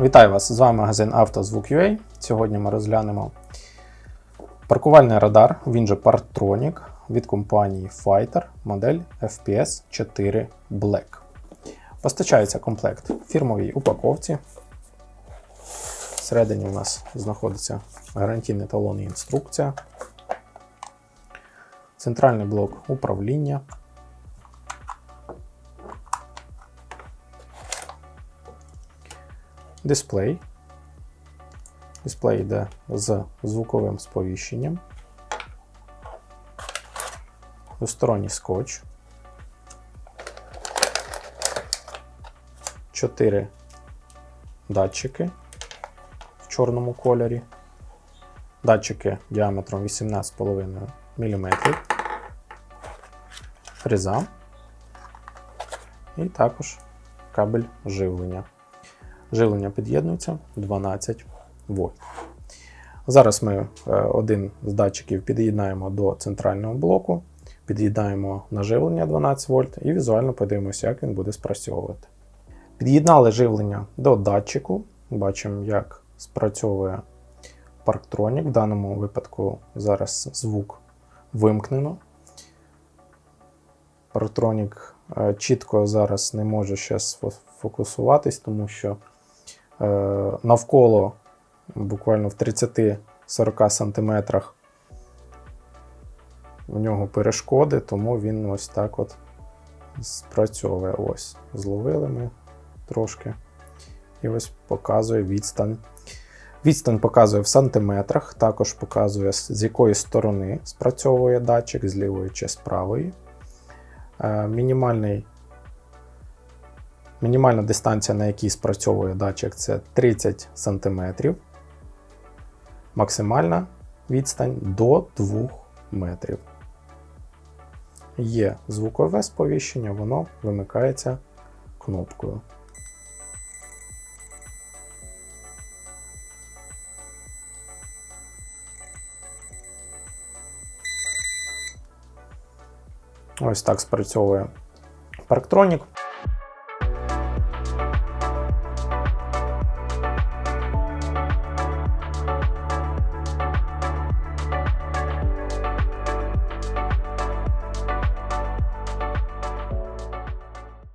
Вітаю вас! З вами магазин «Автозвук.UA». Сьогодні ми розглянемо паркувальний радар, він же Partronic від компанії Fighter, модель FPS 4 Black. Постачається комплект в фірмовій упаковці. Всередині у нас знаходиться гарантійний талон і інструкція, центральний блок управління. Дисплей. Дисплей йде з звуковим сповіщенням. Двосторонній скотч. 4 датчики в чорному кольорі. Датчики діаметром 18,5 мм. Фреза. І також кабель живлення. Живлення під'єднується 12 вольт. Зараз ми е, один з датчиків під'єднаємо до центрального блоку, під'єднаємо на живлення 12 вольт і візуально подивимося, як він буде спрацьовувати. Під'єднали живлення до датчику. Бачимо, як спрацьовує Parktronic. В даному випадку зараз звук вимкнено. Parktronic е, чітко зараз не може ще фокусуватись, тому що навколо буквально в 30-40 см в нього перешкоди, тому він ось так от спрацьовує. Ось, зловили ми трошки. І ось показує відстань. Відстань показує в сантиметрах, також показує, з якої сторони спрацьовує датчик, з лівої чи з правої. Е, Мінімальний, мінімальна дистанція, на якій спрацьовує датчик, це 30 см. Максимальна відстань до 2 метрів. Є звукове сповіщення, воно вимикається кнопкою. Ось так спрацьовує Parktronic.